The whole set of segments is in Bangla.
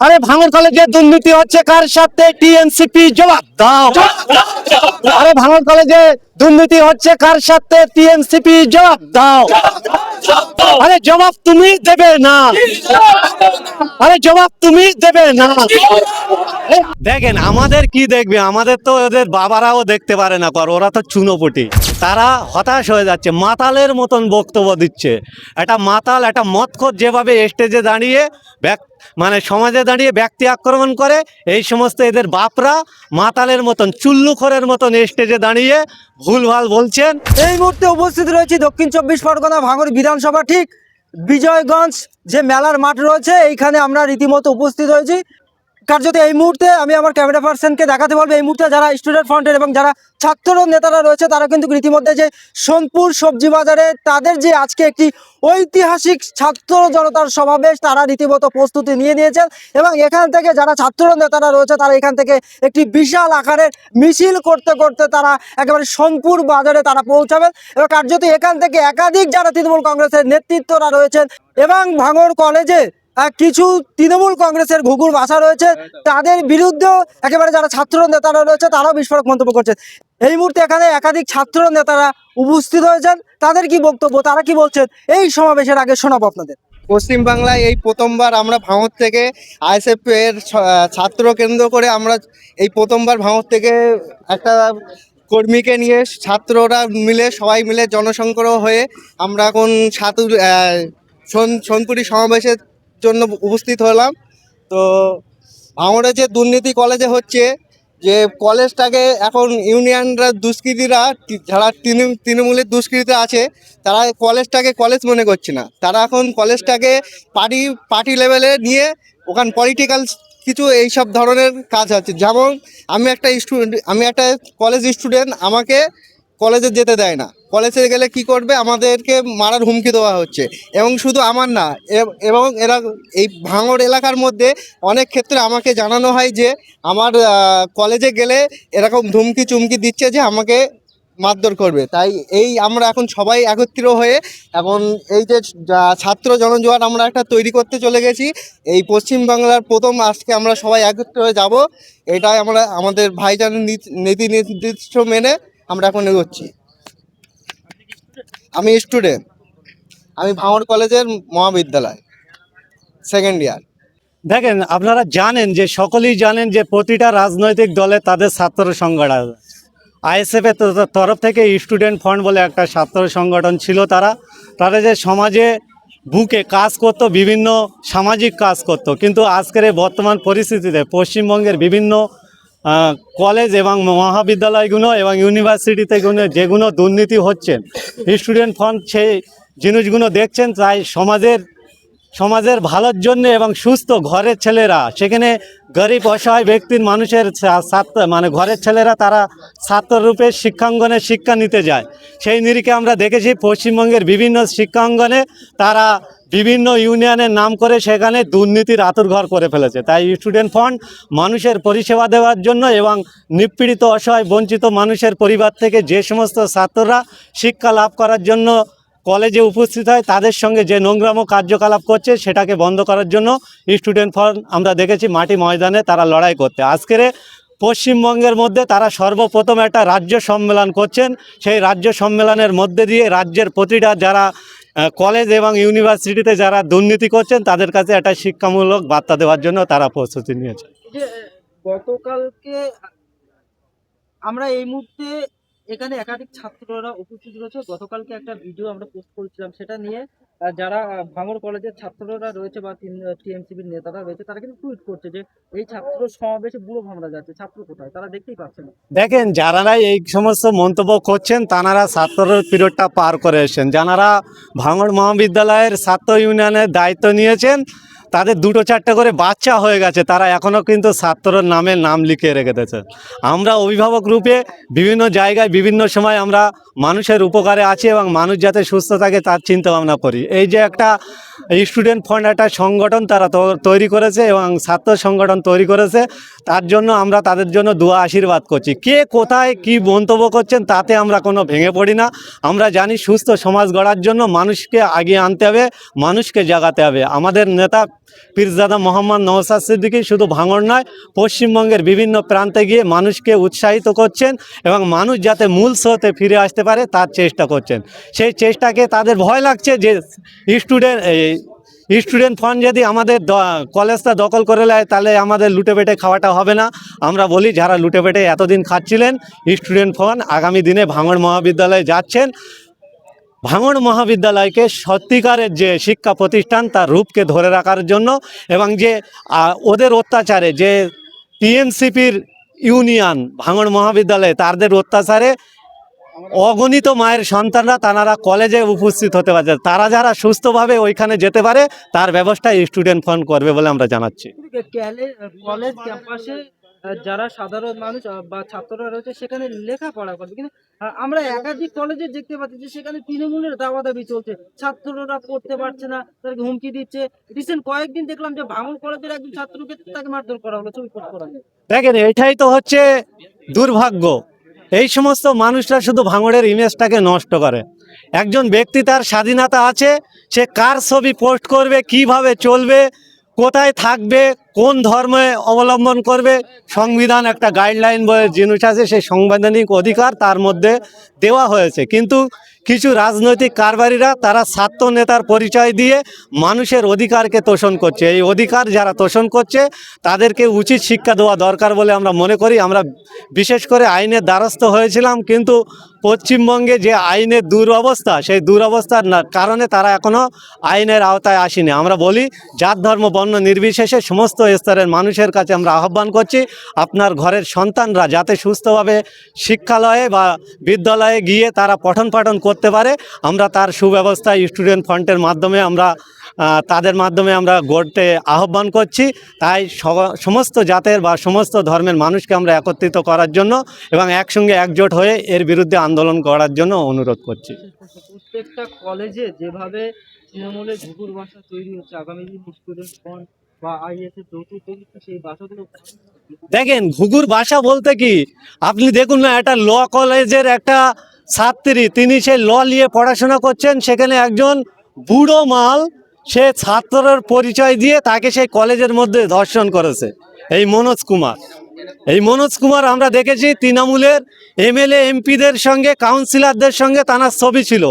আরে ভাঙর কলেজে দুর্নীতি হচ্ছে, কার সাথে টিএনসিপি জবাব? দাও। আরে ভাঙর কলেজে দুর্নীতি হচ্ছে, কার সাথে টিএনসিপি জবাব? দাও। আরে জবাব তুমি দেবে না। আরে জবাব তুমি দেবে না। দেখেন, আমাদের কি দেখবে? আমাদের তো ওদের বাবারাও দেখতে পারে না কর ওরা তো চুনোপুটি। তারা হতাশ হয়ে যাচ্ছে, মাতালের মতন বক্তব্য দিচ্ছে। একটা মাতাল, একটা মতখোর যেভাবে স্টেজে দাঁড়িয়ে মানে সমাজে দাঁড়িয়ে ব্যক্তি আক্রমণ করে, এই সমস্ত এদের বাপরা মাতালের মতন, চুল্লুখরের মতন স্টেজে দাঁড়িয়ে ভুলভাল বলছেন। এই মুহূর্তে উপস্থিত রয়েছে দক্ষিণ চব্বিশ পরগনা ভাঙড় বিধানসভা, ঠিক বিজয়গঞ্জ যে মেলার মাঠ রয়েছে, এইখানে আমরা রীতিমতো উপস্থিত হয়েছি কার্যত এই মুহূর্তে আমি আমার ক্যামেরা পার্সনকে দেখাতে বলব, এই মুহূর্তে যারা স্টুডেন্ট ফ্রন্টের এবং যারা ছাত্র নেতারা রয়েছে, তারা কিন্তু রীতিমধ্যে যে সোনপুর সবজি বাজারে তাদের যে আজকে একটি ঐতিহাসিক ছাত্র জনতার সমাবেশ, তারা রীতিমতো প্রস্তুতি নিয়ে নিয়েছেন এবং এখান থেকে যারা ছাত্র নেতারা রয়েছে, তারা এখান থেকে একটি বিশাল আকারের মিছিল করতে করতে তারা একেবারে সোনপুর বাজারে তারা পৌঁছাবেন এবং কার্যত এখান থেকে একাধিক যারা তৃণমূল কংগ্রেসের নেতৃত্বরা রয়েছেন এবং ভাঙড় কলেজে কিছু তৃণমূল কংগ্রেসের ঘুঘুর ভাষা রয়েছে, তাদের বিরুদ্ধেও একেবারে যারা ছাত্র নেতারা রয়েছে, তারাও বিস্ফোরক মন্তব্য করছে এই মুহূর্তে এখানে একাধিক ছাত্র নেতারা উপস্থিত হয়েছেন, তাদের কি বক্তব্য, তারা কি বলছেন, এই সমাবেশের আগে শোনাবো আপনাদের। পশ্চিমবাংলায় এই প্রথমবার আমরা ভাঙর থেকে আইএসএফ এর ছাত্র কেন্দ্র করে আমরা এই প্রথমবার ভাঙর থেকে একটা কর্মীকে নিয়ে ছাত্ররা মিলে, সবাই মিলে জনসংগ্রহ হয়ে আমরা এখন সাতুর সোনপুরি সমাবেশের জন্য উপস্থিত হলাম। তো ভাঙড়ে যে দুর্নীতি কলেজে হচ্ছে যে কলেজটাকে এখন ইউনিয়নরা দুষ্কৃতীরা, যারা তৃণ- তৃণমূলের দুষ্কৃতীরা আছে, তারা কলেজটাকে কলেজ মনে করছে না। তারা এখন কলেজটাকে পার্টি পার্টি লেভেলে নিয়ে ওখান পলিটিক্যাল কিছু এই সব ধরনের কাজ আছে। যেমন আমি একটা স্টুডেন্ট আমি একটা কলেজ স্টুডেন্ট আমাকে কলেজে যেতে দেয় না। কলেজে গেলে কি করবে? আমাদেরকে মারার হুমকি দেওয়া হচ্ছে। এবং শুধু আমার না, এবং এরা, এই ভাঙড় এলাকার মধ্যে অনেক ক্ষেত্রে আমাকে জানানো হয় যে, আমার কলেজে গেলে এরকম ধুমকি চুমকি দিচ্ছে যে, আমাকে মারধর করবে। তাই এই আমরা এখন সবাই একত্রিত হয়ে এখন এই যে ছাত্র জনজোয়ার আমরা একটা তৈরি করতে চলে গেছি। এই পশ্চিম বাংলার প্রথম আজকে আমরা সবাই একত্রিত হয়ে যাব। এটাই আমরা, আমাদের ভাইজানের নীতি নির্দিষ্ট মেনে আমরা এখন এগোচ্ছি। আমি স্টুডেন্ট আমি ভাঙড় কলেজের মহাবিদ্যালয় সেকেন্ড ইয়ার দেখেন, আপনারা জানেন যে, সকলেই জানেন যে, প্রতিটা রাজনৈতিক দলে তাদের ছাত্র সংগঠন আছে। আইএসএফ এর তরফ থেকে স্টুডেন্ট ফান্ড বলে একটা ছাত্র সংগঠন ছিল তারা। তারা যে সমাজে বুকে কাজ করতো, বিভিন্ন সামাজিক কাজ করতো, কিন্তু আজকের বর্তমান পরিস্থিতিতে পশ্চিমবঙ্গের বিভিন্ন কলেজ এবং মহাবিদ্যালয়গুলো এবং ইউনিভার্সিটিতেগুলো যেগুলো দুর্নীতি হচ্ছে স্টুডেন্ট ফান্ড সেই জিনিসগুলো দেখছেন, তাই সমাজের সমাজের ভালোর জন্য এবং সুস্থ ঘরের ছেলেরা। সেখানে গরিব, অসহায় ব্যক্তির মানুষের ছাত্র মানে ঘরের ছেলেরা তারা ছাত্ররূপে শিক্ষাঙ্গনে শিক্ষা নিতে যায়। সেই নিরিখে আমরা দেখেছি পশ্চিমবঙ্গের বিভিন্ন শিক্ষাঙ্গনে তারা বিভিন্ন ইউনিয়নের নাম করে সেখানে দুর্নীতির আতুরঘর করে ফেলেছে। তাই স্টুডেন্ট ফান্ড মানুষের পরিষেবা দেওয়ার জন্য এবং নিপীড়িত, অসহায়, বঞ্চিত মানুষের পরিবার থেকে যে সমস্ত ছাত্ররা শিক্ষা লাভ করার জন্য কলেজে উপস্থিত হয়, তাদের সঙ্গে যে নোংরামো কার্যকলাপ করছে, সেটাকে বন্ধ করার জন্য স্টুডেন্ট ফর, আমরা দেখেছি মাটি ময়দানে তারা লড়াই করতে। আজকের পশ্চিমবঙ্গের মধ্যে তারা সর্বপ্রথম একটা রাজ্য সম্মেলন করছেন। সেই রাজ্য সম্মেলনের মধ্যে দিয়ে রাজ্যের প্রতিটা যারা কলেজ এবং ইউনিভার্সিটিতে যারা দুর্নীতি করছেন, তাদের কাছে একটা শিক্ষামূলক বার্তা দেওয়ার জন্য তারা প্রস্তুতি নিয়েছে গতকালকে আমরা এই মুহূর্তে এখানে একাধিক ছাত্ররা উপস্থিত রয়েছে। গতকালকে একটা ভিডিও আমরা পোস্ট করেছিলাম। সেটা নিয়ে যারা ভাঙড় কলেজের ছাত্ররা রয়েছে বা টিএমসিবির নেতারা রয়েছে, তারা কিন্তু টুইট করছে যে, এই ছাত্র সমাবেশে বুড়ো ভামরা যাচ্ছে। ছাত্র কোথায়? তারা দেখতেই পাচ্ছে না। দেখেন যারা এই সমস্ত মন্তব্য করছেন, তানারা ছাত্রের পিরিয়ডটা পার করে এসেছেন। যারা ভাঙড় মহাবিদ্যালয়ের ছাত্র ইউনিয়নের দায়িত্ব নিয়েছেন তাদের দুটো চারটে করে বাচ্চা হয়ে গেছে, তারা এখনও কিন্তু ছাত্রর নামে নাম লিখে রেখে আমরা অভিভাবক রূপে বিভিন্ন জায়গায়, বিভিন্ন সময় আমরা মানুষের উপকারে আছি এবং মানুষ যাতে সুস্থ থাকে তার চিন্তা ভাবনা করি। এই যে একটা স্টুডেন্ট ফান্ড একটা সংগঠন তারা তৈরি করেছে এবং ছাত্র সংগঠন তৈরি করেছে, তার জন্য আমরা তাদের জন্য দোয়া, আশীর্বাদ করছি। কে কোথায় কি মন্তব্য করছেন তাতে আমরা কোনো ভেঙে পড়ি না। আমরা জানি সুস্থ সমাজ গড়ার জন্য মানুষকে আগিয়ে আনতে হবে, মানুষকে জাগাতে হবে। আমাদের নেতা পীরজাদা মোহাম্মদ নওসাদ সিদ্দিকী শুধু ভাঙড় নয়, পশ্চিমবঙ্গের বিভিন্ন প্রান্তে গিয়ে মানুষকে উৎসাহিত করছেন এবং মানুষ যাতে মূল স্রোতে ফিরে আসতে পারে তার চেষ্টা করছেন। সেই চেষ্টাকে তাদের ভয় লাগছে যে স্টুডেন্ট স্টুডেন্ট ফান্ড যদি আমাদের কলেজটা দখল করে নেয়, তাহলে আমাদের লুটে পেটে খাওয়াটা হবে না। আমরা বলি, যারা লুটে পেটে এতদিন খাচ্ছিলেন, স্টুডেন্ট ফান্ড আগামী দিনে ভাঙড় মহাবিদ্যালয়ে যাচ্ছেন। ভাঙড় মহাবিদ্যালয়কে সত্যিকারের যে শিক্ষা প্রতিষ্ঠান তার রূপকে ধরে রাখার জন্য এবং যে ওদের অত্যাচারে যে টিএমসিপির ইউনিয়ন ভাঙড় মহাবিদ্যালয়ে তাদের অত্যাচারে অগণিত মায়ের সন্তানরা তারা কলেজে উপস্থিত হতে পারছে। তারা যারা সুস্থভাবে ওইখানে যেতে পারে, তার ব্যবস্থা স্টুডেন্ট ফান্ড করবে বলে আমরা জানাচ্ছি। যারা সাধারণ মানুষ বা ছাত্ররা রয়েছে, সেখানে লেখাপড়া করবে। কিন্তু আমরা একাধিক কলেজে দেখতে পাচ্ছি যে সেখানে তৃণমূলের দাবাদাবি চলছে। ছাত্ররা পড়তে পারছে না, তাদেরকে হুমকি দিচ্ছে। রিসেন্ট কয়েকদিন দেখলাম যে ভাঙন কলেজের একজন ছাত্রকে তাকে মারধর করা হলো, ছবি করা দেখেন, এটাই তো হচ্ছে দুর্ভাগ্য। এই সমস্ত মানুষরা শুধু ভাঙড়ের ইমেজটাকে নষ্ট করে। একজন ব্যক্তি তার স্বাধীনতা আছে, সে কার ছবি পোস্ট করবে, কীভাবে চলবে, কোথায় থাকবে কোন ধর্মে অবলম্বন করবে? সংবিধান একটা গাইডলাইন জিনিস আছে, সেই সাংবিধানিক অধিকার তার মধ্যে দেওয়া হয়েছে। কিন্তু কিছু রাজনৈতিক কারবারিরা তারা ছাত্র নেতার পরিচয় দিয়ে মানুষের অধিকারকে তোষণ করছে। এই অধিকার যারা তোষণ করছে, তাদেরকে উচিত শিক্ষা দেওয়া দরকার বলে আমরা মনে করি। আমরা বিশেষ করে আইনের দ্বারস্থ হয়েছিলাম, কিন্তু পশ্চিমবঙ্গে যে আইনের দুরবস্থা, সেই দুরবস্থার কারণে তারা এখনও আইনের আওতায় আসেনি। আমরা বলি জাত, ধর্ম, বর্ণ নির্বিশেষে সমস্ত স্তরের মানুষের কাছে আমরা আহ্বান করছি, আপনার ঘরের সন্তানরা যাতে সুস্থভাবে শিক্ষালয়ে বা বিদ্যালয়ে গিয়ে তারা পঠন পাঠন করতে পারে, আমরা তার সুব্যবস্থা স্টুডেন্ট ফান্ডের মাধ্যমে আমরা তাদের মাধ্যমে আমরা গড়তে আহ্বান করছি। তাই সমস্ত জাতের বা সমস্ত ধর্মের মানুষকে আমরা একত্রিত করার জন্য এবং একসঙ্গে একজোট হয়ে এর বিরুদ্ধে আন্দোলন করার জন্য অনুরোধ করছি। প্রত্যেকটা কলেজে যেভাবে তৃণমূলের ঘুঘুর ভাষা তৈরি হচ্ছে, আগামী দিন স্টুডেন্ট ফ্রন্ট দেখেন, ঘুঘুর বাসা বলতে কি? আপনি দেখুন না একটা ল কলেজের একটা ছাত্রী, তিনি সে ল নিয়ে পড়াশোনা করছেন, সেখানে একজন বুড়ো মাল, সে ছাত্রের পরিচয় দিয়ে তাকে সেই কলেজের মধ্যে ধর্ষণ করেছে, এই মনোজ কুমার। এই মনোজ কুমার, আমরা দেখেছি তৃণমূলের এমএলএ, এমপিদের সঙ্গে, কাউন্সিলরদের সঙ্গে তানার ছবি ছিল।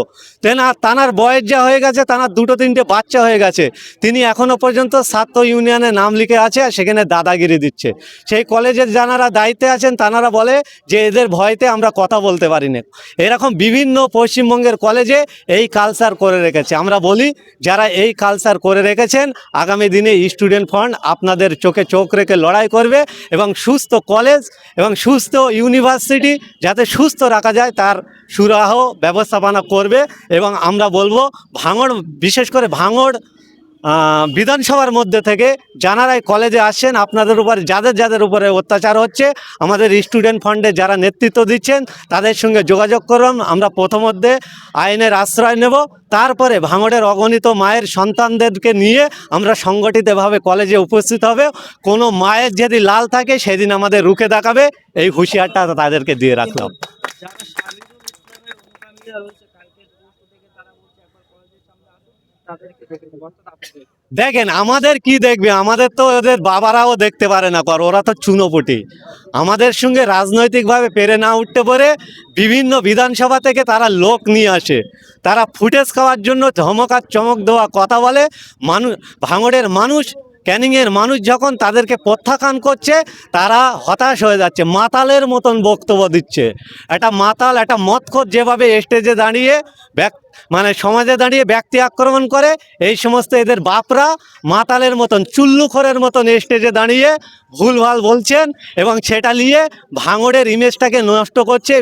তেনা, তানার বয়স যা হয়ে গেছে, তানার দুটো তিনটে বাচ্চা হয়ে গেছে। তিনি এখনও পর্যন্ত ছাত্র ইউনিয়নে নাম লিখে আছে আর সেখানে দাদাগিরি দিচ্ছে। সেই কলেজের যারা দায়িত্বে আছেন, তানারা বলে যে এদের ভয়তে আমরা কথা বলতে পারি না এরকম বিভিন্ন পশ্চিমবঙ্গের কলেজে এই কালচার করে রেখেছে। আমরা বলি, যারা এই কালচার করে রেখেছেন, আগামী দিনে স্টুডেন্ট ফান্ড আপনাদের চোখে চোখ রেখে লড়াই করবে এবং সুস্থ কলেজ এবং সুস্থ ইউনিভার্সিটি যাতে সুস্থ রাখা যায়, তার সুরাহ ব্যবস্থাপনা করবে এবং আমরা বলব ভাঙড়, বিশেষ করে ভাঙড় বিধানসভার মধ্যে থেকে যারাই কলেজে আসছেন আপনাদের উপরে, যাদের যাদের উপরে অত্যাচার হচ্ছে, আমাদের স্টুডেন্ট ফান্ডে যারা নেতৃত্ব দিচ্ছেন, তাদের সঙ্গে যোগাযোগ করুন। আমরা প্রথমধ্যে আইনের আশ্রয় নেব। তারপরে ভাঙড়ের অগণিত মায়ের সন্তানদেরকে নিয়ে আমরা সংগঠিতভাবে কলেজে উপস্থিত হবে। কোনো মায়ের যদি লাল থাকে, সেদিন আমাদের রুখে দেখাবে। এই হুঁশিয়ারটা তাদেরকে দিয়ে রাখলাম যারা শারীরুল ইসলামের অনুগামীরা রয়েছে কালকে সমস্ত থেকে তারা বলছে একবার কলেজের সামনে আসুন তাদেরকে দেখে নেব অর্থাৎ আপনাদের দেখেন। আমাদের কি দেখবে? আমাদের তো ওদের বাবারাও দেখতে পারে না কর, ওরা তো চুনোপুটি। আমাদের সঙ্গে রাজনৈতিকভাবে পেরে না উঠতে পারে বিভিন্ন বিধানসভা থেকে তারা লোক নিয়ে আসে। তারা ফুটেজ খাওয়ার জন্য ধমক আর চমক দেওয়া কথা বলে। মানুষ ভাঙড়ের মানুষ, ক্যানিংয়ের মানুষ যখন তাদেরকে প্রত্যাখ্যান করছে, তারা হতাশ হয়ে যাচ্ছে, মাতালের মতন বক্তব্য দিচ্ছে। একটা মাতাল, একটা মতখোর যেভাবে স্টেজে দাঁড়িয়ে ব্যক মানে সমাজে দাঁড়িয়ে ব্যক্তি আক্রমণ করে, এই সমস্ত এদের বাপরা মাতালের মতন, চুল্লুখরের মতন স্টেজে দাঁড়িয়ে ভুলভাল বলছেন এবং সেটা নিয়ে ভাঙড়ের ইমেজটাকে নষ্ট করছে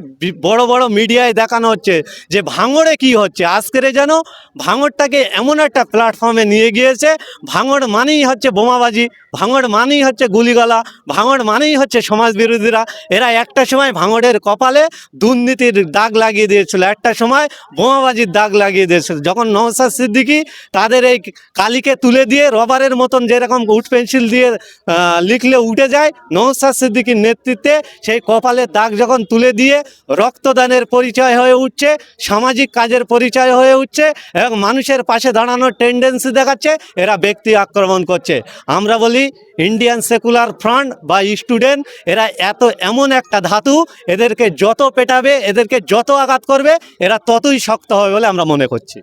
বড় বড় মিডিয়ায় দেখানো হচ্ছে যে ভাঙড়ে কি হচ্ছে। আজকের যেন ভাঙড়টাকে এমন একটা প্ল্যাটফর্মে নিয়ে গিয়েছে, ভাঙড় মানেই হচ্ছে বোমাবাজি, ভাঙড় মানেই হচ্ছে গুলিগালা, ভাঙড় মানেই হচ্ছে সমাজ বিরোধীরা। এরা একটা সময় ভাঙড়ের কপালে দুর্নীতির দাগ লাগিয়ে দিয়েছিল, একটা সময় বোমাবাজির দাগ দাগ লাগিয়ে দিয়েছে। যখন নওসাদ সিদ্দিকি তাদের এই কালিকে তুলে দিয়ে রবারের মতন যেরকম উড পেন্সিল দিয়ে লিখলে উঠে যায় নওসাদ সিদ্দিকির নেতৃত্বে সেই কপালের দাগ যখন তুলে দিয়ে রক্তদানের পরিচয় হয়ে উঠছে, সামাজিক কাজের পরিচয় হয়ে উঠছে এবং মানুষের পাশে দাঁড়ানোর টেন্ডেন্সি দেখাচ্ছে, এরা ব্যক্তি আক্রমণ করছে। আমরা বলি ইন্ডিয়ান সেকুলার ফ্রন্ট বা স্টুডেন্ট এরা এত এমন একটা ধাতু, এদেরকে যত পেটাবে, এদেরকে যত আঘাত করবে, এরা ততই শক্ত হবে বলে আমরা মনে করছি